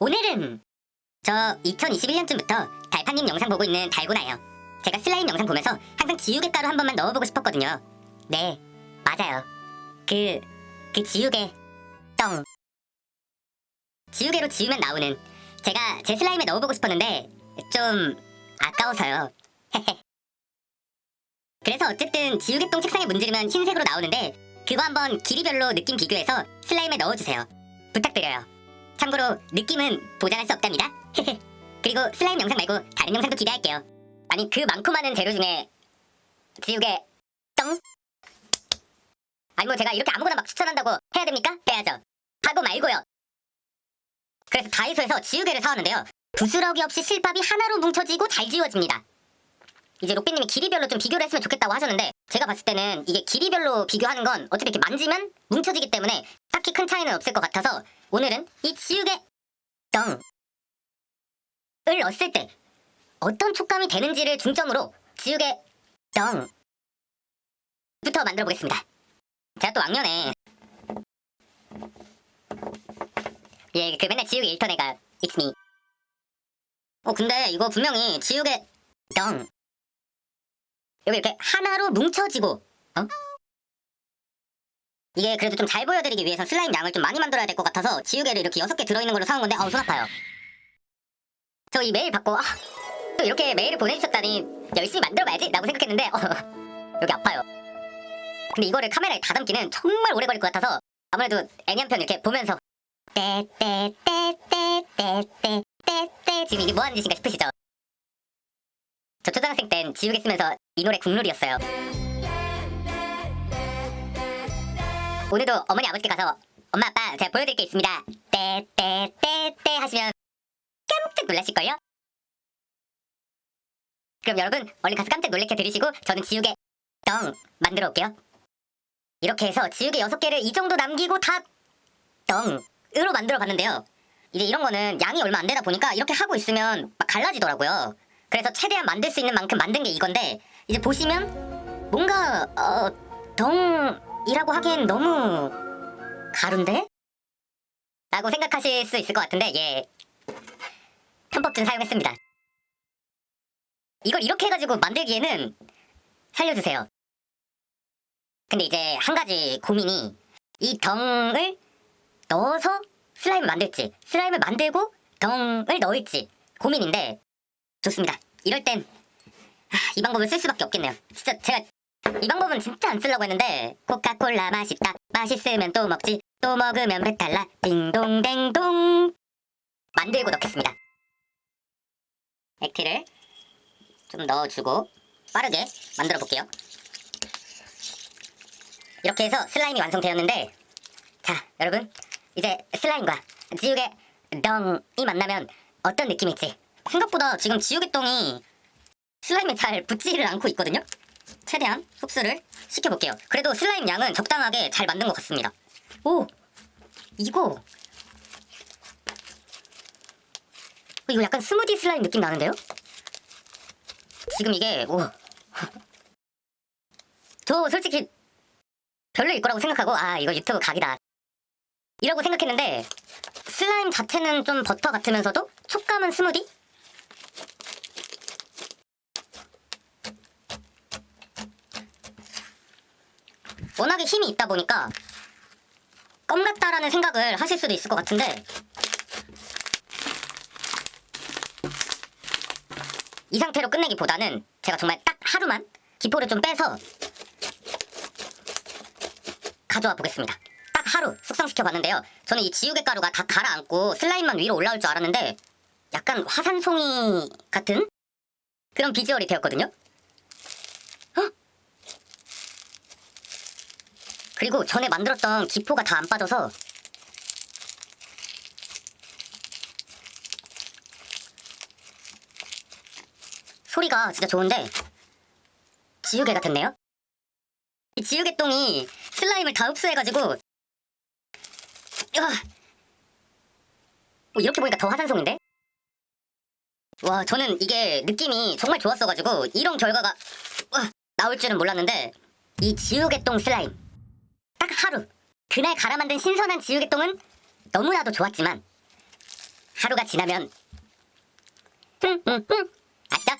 오늘은 저 2021년쯤부터 달판님 영상 보고 있는 달고나예요. 제가 슬라임 영상 보면서 항상 지우개 가루 한 번만 넣어보고 싶었거든요. 네, 맞아요. 그, 그 지우개 똥. 지우개로 지우면 나오는 제가 제 슬라임에 넣어보고 싶었는데 좀 아까워서요. 그래서 어쨌든 지우개똥 책상에 문지르면 흰색으로 나오는데 그거 한번 길이별로 느낌 비교해서 슬라임에 넣어주세요. 부탁드려요. 참고로 느낌은 보장할 수 없답니다. 그리고 슬라임 영상 말고 다른 영상도 기대할게요. 아니 그 많고 많은 재료 중에 지우개 똥? 아니 뭐 제가 이렇게 아무거나 막 추천한다고 해야 됩니까? 해야죠. 하고 말고요. 그래서 다이소에서 지우개를 사왔는데요. 부스러기 없이 실밥이 하나로 뭉쳐지고 잘 지워집니다. 이제 록비님이 길이별로 좀 비교를 했으면 좋겠다고 하셨는데 제가 봤을 때는 이게 길이별로 비교하는 건 어차피 이렇게 만지면 뭉쳐지기 때문에 딱히 큰 차이는 없을 것 같아서 오늘은 이 지우개 덩을 넣었을 때 어떤 촉감이 되는지를 중점으로 지우개 덩부터 만들어 보겠습니다. 제가 또 왕년에 예, 그 맨날 지우개 읽던 애가 It's me. 어 근데 이거 분명히 지우개 덩 여기 이렇게 하나로 뭉쳐지고 어? 이게 그래도 좀 잘 보여드리기 위해서 슬라임 양을 좀 많이 만들어야 될 것 같아서 지우개를 이렇게 6개 들어있는 걸로 사온 건데 어우 손 아파요 저 이 메일 받고 아, 또 이렇게 메일을 보내주셨다니 열심히 만들어봐야지 라고 생각했는데 어, 여기 아파요 근데 이거를 카메라에 다듬기는 정말 오래 걸릴 것 같아서 아무래도 애니 한 편 이렇게 보면서 떼떼떼떼떼떼떼 지금 이게 뭐 하는 짓인가 싶으시죠? 저 초등학생 땐 지우개 쓰면서 이 노래 국룰이었어요. 오늘도 어머니 아버지께 가서 엄마 아빠 제가 보여드릴 게 있습니다. 떼떼떼떼 하시면 깜짝 놀라실걸요? 그럼 여러분 얼른 가서 깜짝 놀래켜 드리시고 저는 지우개 덩 만들어 올게요. 이렇게 해서 지우개 6개를 이 정도 남기고 다 덩으로 만들어 봤는데요. 이제 이런 거는 양이 얼마 안 되다 보니까 이렇게 하고 있으면 막 갈라지더라고요. 그래서 최대한 만들 수 있는 만큼 만든 게 이건데 이제 보시면 뭔가 어 덩이라고 하기엔 너무 가루인데? 라고 생각하실 수 있을 것 같은데 예 편법준 사용했습니다. 이걸 이렇게 해가지고 만들기에는 살려주세요. 근데 이제 한 가지 고민이 이 덩을 넣어서 슬라임을 만들지 슬라임을 만들고 덩을 넣을지 고민인데 좋습니다. 이럴 땐이 방법을 쓸 수밖에 없겠네요. 진짜 제가 이 방법은 진짜 안 쓰려고 했는데 코카콜라 맛있다 맛있으면 또 먹지 또 먹으면 배탈 나 딩동댕동 만들고 넣겠습니다. 액티를 좀 넣어주고 빠르게 만들어 볼게요. 이렇게 해서 슬라임이 완성되었는데 자 여러분 이제 슬라임과 지우개 덩이 만나면 어떤 느낌일지 생각보다 지금 지우개 똥이 슬라임에 잘 붙지를 않고 있거든요 최대한 흡수를 시켜볼게요 그래도 슬라임 양은 적당하게 잘 만든 것 같습니다 오 이거 어, 이거 약간 스무디 슬라임 느낌 나는데요? 지금 이게 오. 저 솔직히 별로일 거라고 생각하고 아 이거 유튜브 각이다 이라고 생각했는데 슬라임 자체는 좀 버터 같으면서도 촉감은 스무디? 워낙에 힘이 있다 보니까 껌 같다라는 생각을 하실 수도 있을 것 같은데 이 상태로 끝내기보다는 제가 정말 딱 하루만 기포를 좀 빼서 가져와 보겠습니다. 딱 하루 숙성시켜 봤는데요. 저는 이 지우개 가루가 다 가라앉고 슬라임만 위로 올라올 줄 알았는데 약간 화산송이 같은 그런 비주얼이 되었거든요. 그리고 전에 만들었던 기포가 다 안 빠져서 소리가 진짜 좋은데 지우개가 됐네요. 이 지우개똥이 슬라임을 다 흡수해가지고. 뭐 이렇게 보니까 더 화산송인데? 와 저는 이게 느낌이 정말 좋았어가지고 이런 결과가 와, 나올 줄은 몰랐는데 이 지우개똥 슬라임 딱 하루 그날 갈아 만든 신선한 지우개 똥은 너무나도 좋았지만 하루가 지나면 흠흠흠 아시죠?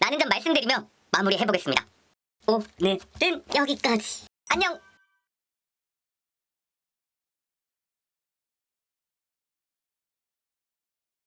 많은 점 말씀드리며 마무리해보겠습니다. 오늘은 여기까지. 안녕.